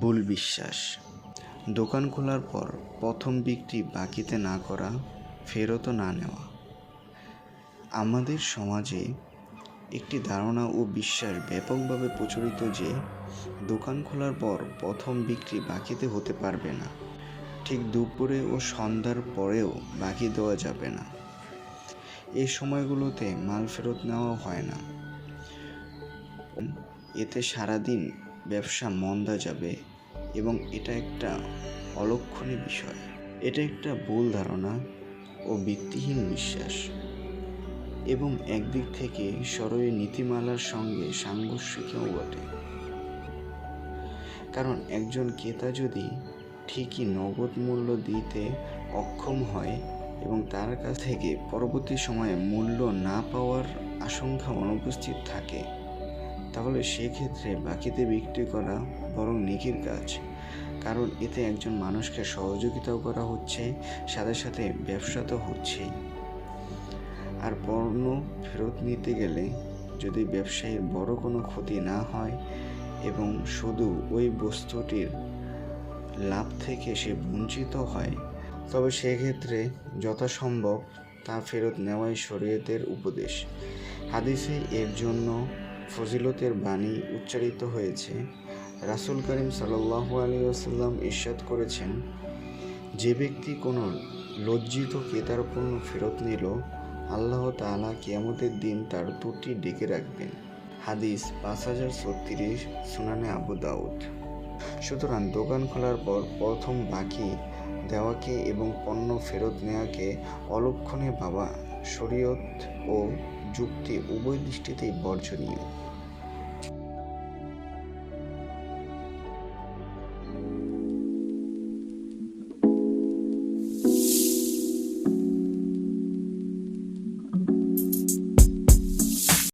ভুল বিশ্বাস। দোকান খোলার পর প্রথম বিক্রি বাকিতে না করা, ফেরতও না নেওয়া। আমাদের সমাজে একটি ধারণা ও বিশ্বাস ব্যাপকভাবে প্রচলিত যে, দোকান খোলার পর প্রথম বিক্রি বাকিতে হতে পারবে না। ঠিক দুপুরে ও সন্ধ্যার পরেও বাকি দেওয়া যাবে না। এই সময়গুলোতে মাল ফেরত নেওয়া হয় না। এতে সারাদিন ব্যবসা মন্দা যাবে এবং এটা একটা অলক্ষণীয় বিষয়। এটা একটা ভুল ধারণা ও ভিত্তিহীন বিশ্বাস এবং একদিক থেকে সরই নীতিমালার সঙ্গে সাংঘর্ষিকও বটে। কারণ একজন ক্রেতা যদি ঠিকই নগদ মূল্য দিতে অক্ষম হয় এবং তার কাছ থেকে পরবর্তী সময়ে মূল্য না পাওয়ার আশঙ্কা অনুপস্থিত থাকে তাহলে সেক্ষেত্রে বাকিতে বিক্রি করা বরং নেকির কাজ। কারণ এতে একজন মানুষকে সহযোগিতাও করা হচ্ছে, সাথে সাথে ব্যবসা তো হচ্ছেই আর পণ্য ফেরত নিতে গেলে যদি ব্যবসায়ীর বড় কোনো ক্ষতি না হয় এবং শুধু ওই বস্তুটির লাভ থেকে সে বঞ্চিত হয়, তবে সেক্ষেত্রে যথাসম্ভব তা ফেরত নেওয়াই শরীয়তের উপদেশ। হাদিসে এর জন্য ফজিলতের বাণী উচ্চারিত হয়েছে। রাসুল করিম সাল্লাহু আসাল্লাম ইরশাদ করেছেন, যে ব্যক্তি কোনো লজ্জিত ক্রেতার পণ্য ফেরত নিল, আল্লাহ তাআলা কিয়ামতের দিন তার ত্রুটি ডেকে রাখবেন। হাদিস পাঁচ হাজার ছত্রিশ সুনানে আবু দাউদ। সুতরাং দোকান খোলার পর প্রথম বাকি দেওয়াকে এবং পণ্য ফেরত নেওয়াকে অলক্ষণে বাবা শরীয়ত ও যুক্তি উভয় দৃষ্টিতেই বর্জনীয়।